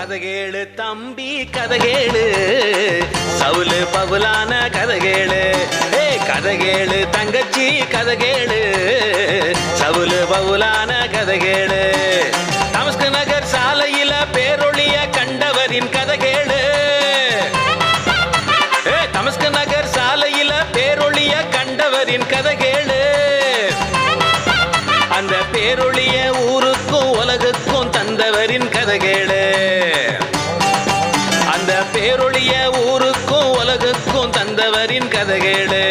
கதகேளு தம்பி கதகேளு சவுலு பவுலான கதகேளு ஏ கதகேளு தங்கச்சி கதகேளு சவுலு பவுலான கதகேளு தமஸ்கு நகர் சாலையில பேரொழிய கண்டவரின் கதகேளு ஏ தமஸ்கு நகர் சாலையில பேரொழிய கண்டவரின் கதகேளு அந்த பேரொழிய ஊரு அவரின் கதை கேளு. அந்த பேருடைய ஊருக்கும் உலகுக்கும் தந்தவரின் கதை கேளு.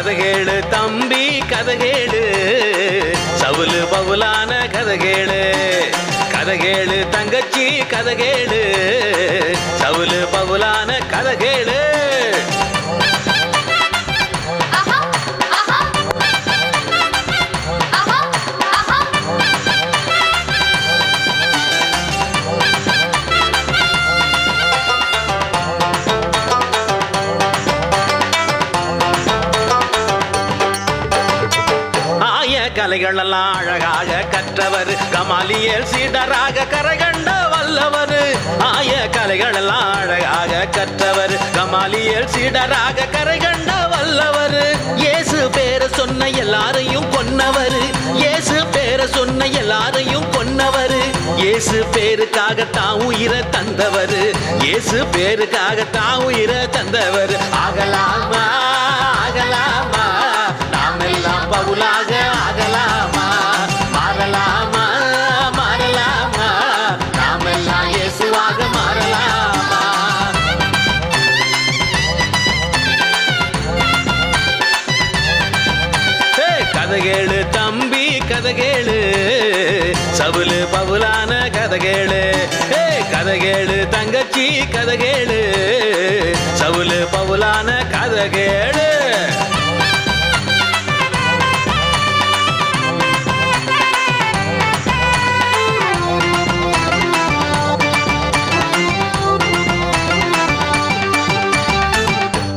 கதகேளு தம்பி கதகேளு சவுலு பவுலான கதகேளு கதகேளு தங்கச்சி கதகேளு சவுலு பவுலான கதகேளு கலைகளெல்லாம் அழகாக கற்றவர். கமாலியல் சீடராக கரகண்ட வல்லவர். ஆய கலைகளெல்லாம் அழகாக கற்றவர். கமாலியல் சீடராக கரகண்ட வல்லவர். இயேசு பேர சொன்ன எல்லாரையும் கொன்னவர். இயேசு பேர சொன்ன எல்லாரையும் கொன்னவர். இயேசு பேருக்காக தான் உயிரை தந்தவர். இயேசு பேருக்காக தான் உயிரை தந்தவர். ஆகலாமா ஆகலாமா? நாம் எல்லாம் பவுலாக கதை கேளு சவுலு பவுலான கதை கதகேளு. கதை கேளு தங்கச்சி கதை கேளு சவுலு பவுலான கதை கேளு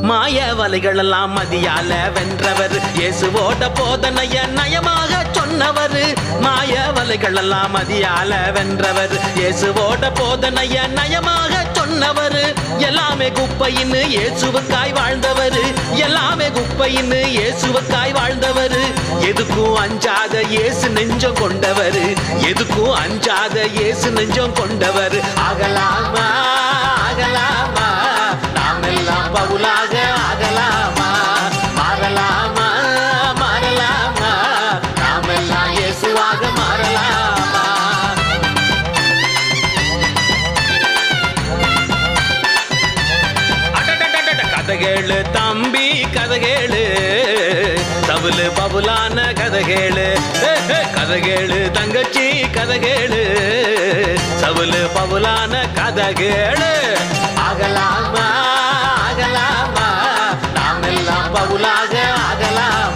மாய வலைகளெல்லாம் மதியால வென்றவர். இயேசுவோட போதனைய நயமாக சொன்னவர். மாய வலைகளெல்லாம் மதியால வென்றவர். இயேசுவோட போதனைய நயமாக சொன்னவர். எல்லாமே குப்பையின்னு இயேசுவுக்காய் வாழ்ந்தவர். எல்லாமே குப்பையின்னு இயேசுவுக்காய் வாழ்ந்தவர். எதுக்கும் அஞ்சாத இயேசு நெஞ்சம் கொண்டவர். எதுக்கும் அஞ்சாத இயேசு நெஞ்சம் கொண்டவர். அகலாமா அகலாமா நாம் எல்லாம் தம்பி கதகேளு தவுலு பவுலான கதகேளு ஹே, ஹே, கதகேளு தங்கச்சி கதகேளு சவுலு பவுலான கதகேளு ஆகலாமா ஆகலாமா? நாம் எல்லாம் பவுலாக ஆகலாமா.